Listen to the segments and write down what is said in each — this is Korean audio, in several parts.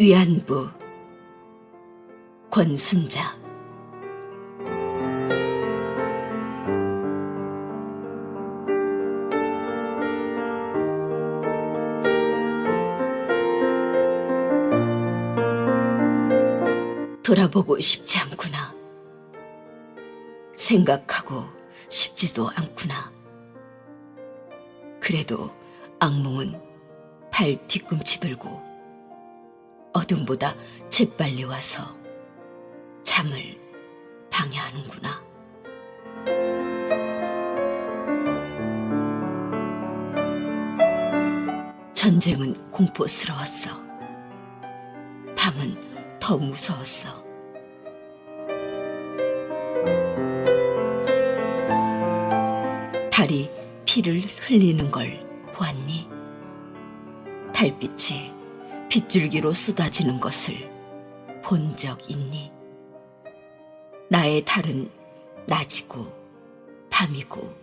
위안부 권순자 돌아보고 싶지 않구나. 생각하고 싶지도 않구나. 그래도 악몽은 발 뒤꿈치 들고 어둠보다 재빨리 와서 잠을 방해하는구나. 전쟁은 공포스러웠어. 밤은 더 무서웠어. 달이 피를 흘리는 걸 보았니? 달빛이 빗줄기로 쏟아지는 것을 본 적 있니? 나의 달은 낮이고 밤이고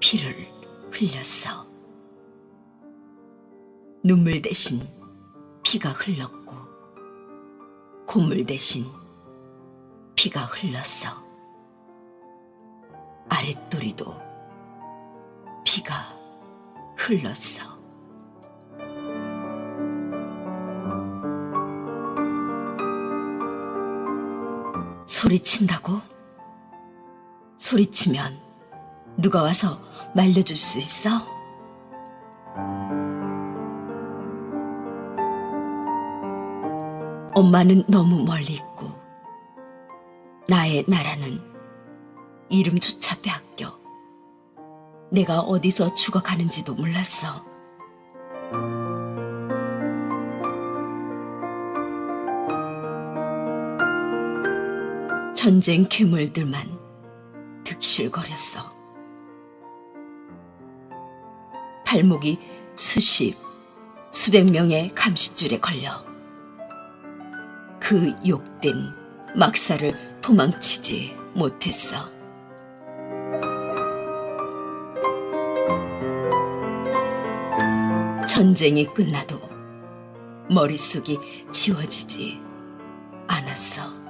피를 흘렸어. 눈물 대신 피가 흘렀고 콧물 대신 피가 흘렀어. 아랫도리도 피가 흘렀어. 소리친다고? 소리치면 누가 와서 말려줄 수 있어? 엄마는 너무 멀리 있고 나의 나라는 이름조차 빼앗겨 내가 어디서 죽어가는지도 몰랐어. 전쟁 괴물들만 득실거렸어. 발목이 수십, 수백 명의 감시줄에 걸려 그 욕된 막사를 도망치지 못했어. 전쟁이 끝나도 머릿속이 지워지지 않았어.